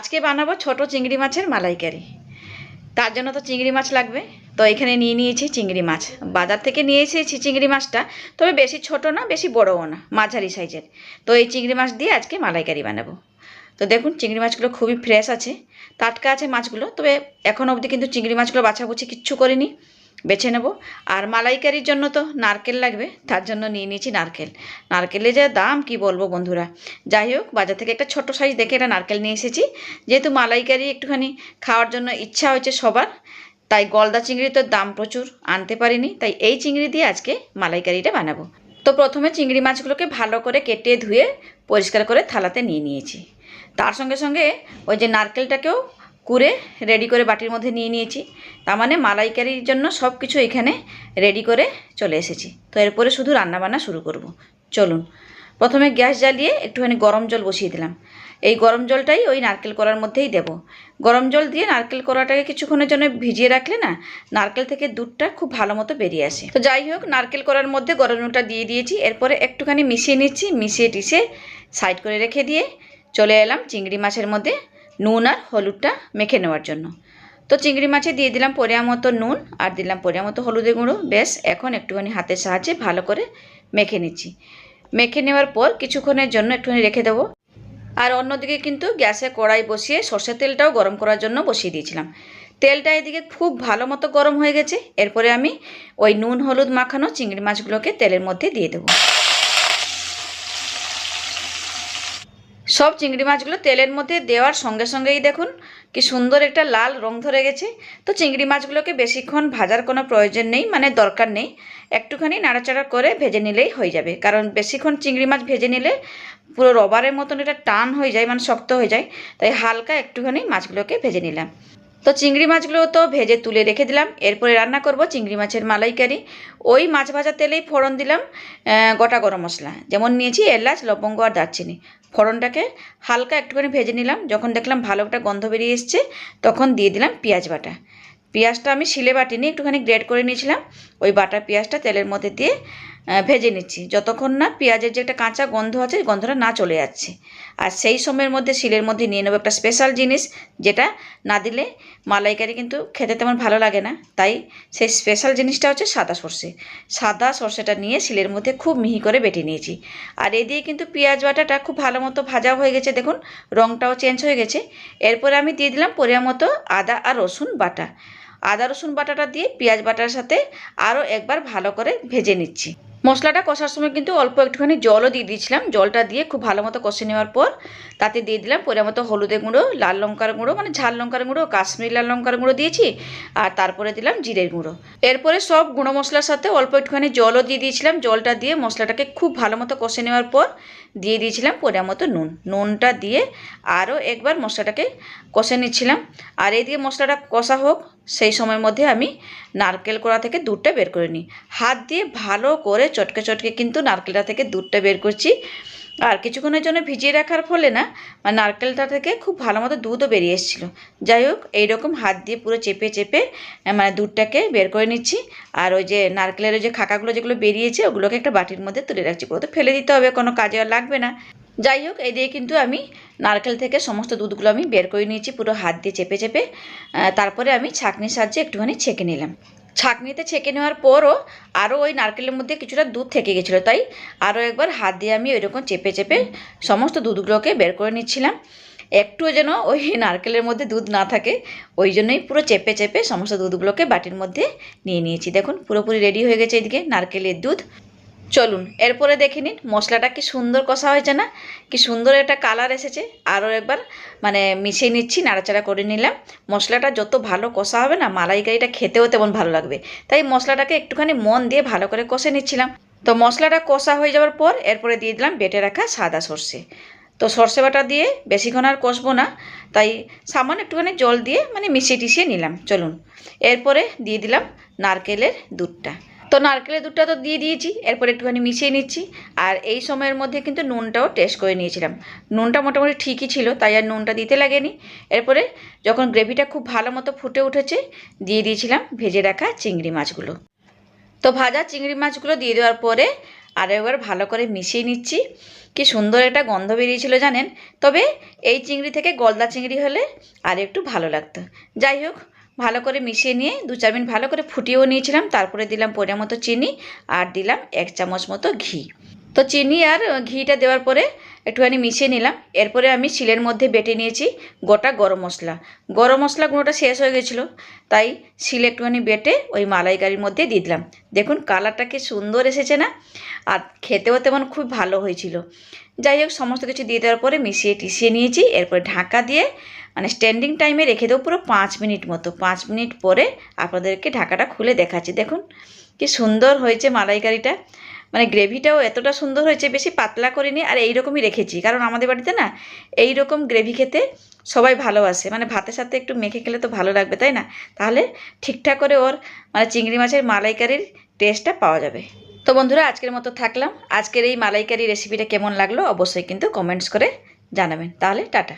আজকে বানাবো ছোট চিংড়ি মাছের মালাইকারি। তার জন্য তো চিংড়ি মাছ লাগবে। তো এখানে নিয়ে নিয়েছি চিংড়ি মাছ। বাজার থেকে নিয়ে এসেছি চিংড়ি মাছটা, তবে বেশি ছোট না, বেশি বড়ও না, মাঝারি সাইজের। তো এই চিংড়ি মাছ দিয়ে আজকে মালাইকারি বানাবো। তো দেখুন, চিংড়ি মাছগুলো খুবই ফ্রেশ আছে, টাটকা আছে মাছগুলো, তবে এখন অবধি কিন্তু চিংড়ি মাছগুলো বাছাবুছি কিচ্ছু করিনি। বেছে নেব। আর মালাইকারির জন্য তো নারকেল লাগবে, তার জন্য নিয়ে নিয়েছি নারকেল। নারকেলের যা দাম কি বলব বন্ধুরা? যাই হোক, বাজার থেকে একটা ছোট সাইজ দেখে একটা নারকেল নিয়ে এসেছি। যেহেতু মালাইকারি একটুখানি খাওয়ার জন্য ইচ্ছা হয়েছে সবার, তাই গলদা চিংড়ির তো দাম প্রচুর, আনতে পারিনি, তাই এই চিংড়ি দিয়ে আজকে মালাইকারিটা বানাবো। তো প্রথমে চিংড়ি মাছগুলোকে ভালো করে কেটে ধুয়ে পরিষ্কার করে থালাতে নিয়ে নিয়েছি। তার সঙ্গে সঙ্গে ওই যে নারকেলটাকেও কুড়ে রেডি করে বাটির মধ্যে নিয়ে নিয়েছি। তার মানে মালাইকারির জন্য সব কিছু এখানে রেডি করে চলে এসেছি। তো এরপরে শুধু রান্নাবান্না শুরু করব। চলুন। প্রথমে গ্যাস জ্বালিয়ে একটুখানি গরম জল বসিয়ে দিলাম। এই গরম জলটাই ওই নারকেল করার মধ্যেই দেব। গরম জল দিয়ে নারকেল করাটাকে কিছুক্ষণের জন্য ভিজিয়ে রাখলে না, নারকেল থেকে দুধটা খুব ভালো মতো বেরিয়ে আসে। তো যাই হোক, নারকেল করার মধ্যে গরম জলটা দিয়ে দিয়েছি। এরপরে একটুখানি মিশিয়ে নিচ্ছি। মিশিয়ে টিশে সাইড করে রেখে দিয়ে চলে এলাম চিংড়ি মাছের মধ্যে। নুন আর হলুদটা মেখে নেওয়ার জন্য। তো চিংড়ি মাছে দিয়ে দিলাম পরিয়া মতো নুন আর দিলাম পরিয়া মতো হলুদের গুঁড়ো। বেশ এখন একটুখানি হাতের সাহায্যে ভালো করে মেখে নিচ্ছি। মেখে নেওয়ার পর কিছুক্ষণের জন্য একটুখানি রেখে দেবো। আর অন্যদিকে কিন্তু গ্যাসে কড়াই বসিয়ে সর্ষের তেলটাও গরম করার জন্য বসিয়ে দিয়েছিলাম। তেলটা এদিকে খুব ভালো মতো গরম হয়ে গেছে। এরপরে আমি ওই নুন হলুদ মাখানো চিংড়ি মাছগুলোকে তেলের মধ্যে দিয়ে দেবো। সব চিংড়ি মাছগুলো তেলের মধ্যে দেওয়ার সঙ্গে সঙ্গেই দেখুন, কি সুন্দর একটা লাল রং ধরে গেছে। তো চিংড়ি মাছগুলোকে বেশিক্ষণ ভাজার কোনো প্রয়োজন নেই মানে দরকার নেই। একটুখানি নাড়াচাড়া করে ভেজে নিলেই হয়ে যাবে। কারণ বেশিক্ষণ চিংড়ি মাছ ভেজে নিলে পুরো রবারের মতন এটা টান হয়ে যায় মানে শক্ত হয়ে যায়। তাই হালকা একটুখানি মাছগুলোকে ভেজে নিলাম। তো চিংড়ি মাছগুলো তো ভেজে তুলে রেখে দিলাম। এরপরে রান্না করব চিংড়ি মাছের মালাইকারি। ওই মাছ ভাজা তেলেই ফোড়ন দিলাম গোটা গরম মশলা। যেমন নিয়েছি এলাচ, লবঙ্গ আর দারচিনি। ফোড়নটাকে হালকা একটুখানি ভেজে নিলাম। যখন দেখলাম ভালো একটা গন্ধ বেরিয়ে এসছে, তখন দিয়ে দিলাম পেঁয়াজ বাটা। পেঁয়াজটা আমি শিলে বাটিনি, একটুখানি গ্রেড করে নিয়েছিলাম। ওই বাটা পেঁয়াজটা তেলের মধ্যে দিয়ে ভেজে নিচ্ছি। যতক্ষণ না পেঁয়াজের যে একটা কাঁচা গন্ধ আছে গন্ধটা না চলে যাচ্ছে। আর সেই সময়ের মধ্যে শিলের মধ্যে নিয়ে নেব একটা স্পেশাল জিনিস, যেটা না দিলে মালাইকারি কিন্তু খেতে তেমন ভালো লাগে না। তাই সেই স্পেশাল জিনিসটা হচ্ছে সাদা সর্ষে। সাদা সর্ষেটা নিয়ে শিলের মধ্যে খুব মিহি করে বেটে নিয়েছি। আর এ দিয়ে কিন্তু পেঁয়াজ বাটাটা খুব ভালো মতো ভাজা হয়ে গেছে। দেখুন রঙটাও চেঞ্জ হয়ে গেছে। এরপরে আমি দিয়ে দিলাম পরিমাণ মতো আদা আর রসুন বাটা। আদা রসুন বাটাটা দিয়ে পেঁয়াজ বাটার সাথে আরও একবার ভালো করে ভেজে নিচ্ছি। মশলাটা কষার সময় কিন্তু অল্প একটুখানি জলও দিয়ে দিয়েছিলাম। জলটা দিয়ে খুব ভালো মতো কষে নেওয়ার পর তাতে দিয়ে দিলাম পরিমাণ মতো হলুদের গুঁড়ো, লাল লঙ্কার গুঁড়ো মানে ঝাল লঙ্কার গুঁড়ো, কাশ্মীরি লাল লঙ্কার গুঁড়ো দিয়েছি আর তারপরে দিলাম জিরের গুঁড়ো। এরপরে সব গুঁড়ো মশলার সাথে অল্প একটুখানি জলও দিয়ে দিয়েছিলাম। জলটা দিয়ে মশলাটাকে খুব ভালো মতো কষে নেওয়ার পর দিয়ে দিয়েছিলাম পরিমাণ মতো নুন। নুনটা দিয়ে আরও একবার মশলাটাকে কষে নিচ্ছিলাম। আর এই দিয়ে মশলাটা কষা হোক, সেই সময়ের মধ্যে আমি নারকেল কোড়া থেকে দুধটা বের করে নিই। হাত দিয়ে ভালো করে চটকে চটকে কিন্তু নারকেলটা থেকে দুধটা বের করছি। আর কিছুক্ষণের জন্য ভিজিয়ে রাখার ফলে না মানে নারকেলটা থেকে খুব ভালো মতো দুধও বেরিয়ে এসেছিল। যাই হোক, এইরকম হাত দিয়ে পুরো চেপে চেপে মানে দুধটাকে বের করে নিচ্ছি। আর ওই যে নারকেলের ওই যে খাকাগুলো যেগুলো বেরিয়েছে, ওগুলোকে একটা বাটির মধ্যে তুলে রাখছি। পুরো তো ফেলে দিতে হবে, কোনো কাজে আর লাগবে না। যাই হোক, এই দিয়ে কিন্তু আমি নারকেল থেকে সমস্ত দুধগুলো আমি বের করে নিয়েছি, পুরো হাত দিয়ে চেপে চেপে। তারপরে আমি ছাঁকনির সাহায্যে একটুখানি ছেঁকে নিলাম। ছাঁকনিতে ছেঁকে নেওয়ার পরও আরও ওই নারকেলের মধ্যে কিছুটা দুধ থেকে গেছিল, তাই আরও একবার হাত দিয়ে আমি ওইরকম চেপে চেপে সমস্ত দুধগুলোকে বের করে নিচ্ছিলাম। একটুও যেন ওই নারকেলের মধ্যে দুধ না থাকে, ওই জন্যই পুরো চেপে চেপে সমস্ত দুধগুলোকে বাটির মধ্যে নিয়ে নিয়েছি। দেখুন, পুরোপুরি রেডি হয়ে গেছে এদিকে নারকেলের দুধ। চলুন, এরপরে দেখে নিন মশলাটা কি সুন্দর কষা হয়েছে না? কি সুন্দর একটা কালার এসেছে। আরও একবার মানে মিশিয়ে নিচ্ছি, নাড়াচাড়া করে নিলাম। মশলাটা যত ভালো কষা হবে না, মালাইকারিটা খেতেও তেমন ভালো লাগবে। তাই মশলাটাকে একটুখানি মন দিয়ে ভালো করে কষে নিচ্ছিলাম। তো মশলাটা কষা হয়ে যাওয়ার পর, এরপরে দিয়ে দিলাম বেটে রাখা সাদা সর্ষে। তো সর্ষে বাটা দিয়ে বেশিক্ষণ আর কষবো না। তাই সামান্য একটুখানি জল দিয়ে মানে মিশিয়ে টিশিয়ে নিলাম। চলুন, এরপরে দিয়ে দিলাম নারকেলের দুধটা। তো নারকেলের দুধটা তো দিয়ে দিয়েছি, এরপর একটুখানি মিশিয়ে নিচ্ছি। আর এই সময়ের মধ্যে কিন্তু নুনটাও টেস্ট করে নিয়েছিলাম। নুনটা মোটামুটি ঠিকই ছিল, তাই আর নুনটা দিতে লাগেনি। এরপরে যখন গ্রেভিটা খুব ভালো মতো ফুটে উঠেছে, দিয়ে দিয়েছিলাম ভেজে রাখা চিংড়ি মাছগুলো। তো ভাজা চিংড়ি মাছগুলো দিয়ে দেওয়ার পরে আর একবার ভালো করে মিশিয়ে নিচ্ছি। কি সুন্দর একটা গন্ধ বেরিয়েছিল জানেন? তবে এই চিংড়ি থেকে গলদা চিংড়ি হলে আর একটু ভালো লাগতো। যাই হোক ভালো করে মিশিয়ে নিয়ে দু চার মিনিট ভালো করে ফুটিয়েও নিয়েছিলাম, তারপরে দিলাম পরিমাণ মতো চিনি আর দিলাম এক চামচ মতো ঘি। তো চিনি আর ঘিটা দেওয়ার পরে একটুখানি মিশিয়ে নিলাম। এরপরে আমি শিলের মধ্যে বেটে নিয়েছি গোটা গরম মশলা। গরম মশলা গুঁড়োটা শেষ হয়ে গেছিল, তাই শিলে একটুখানি বেটে ওই মালাইকারির মধ্যে দিয়ে দিলাম। দেখুন কালারটা কি সুন্দর এসেছে না? আর খেতেও তেমন খুব ভালো হয়েছিল। যাই হোক, সমস্ত কিছু দিয়ে দেওয়ার পরে মিশিয়ে টিশিয়ে নিয়েছি, এরপরে ঢাকা দিয়ে মানে স্ট্যান্ডিং টাইমে রেখে দেবো পুরো পাঁচ মিনিট মতো। পাঁচ মিনিট পরে আপনাদেরকে ঢাকাটা খুলে দেখাচ্ছি। দেখুন কি সুন্দর হয়েছে মালাইকারিটা। মানে গ্রেভিটাও এতটা সুন্দর হয়েছে, বেশি পাতলা করিনি আর এইরকমই রেখেছি। কারণ আমাদের বাড়িতে না এই রকম গ্রেভি খেতে সবাই ভালোবাসে। মানে ভাতের সাথে একটু মেখে খেলে তো ভালো লাগবে, তাই না? তাহলে ঠিকঠাক করে ওর মানে চিংড়ি মাছের মালাইকারির টেস্টটা পাওয়া যাবে। তো বন্ধুরা, আজকের মতো থাকলাম। আজকের এই মালাইকারি রেসিপিটা কেমন লাগল অবশ্যই কিন্তু কমেন্টস করে জানাবেন। তাহলে টাটা।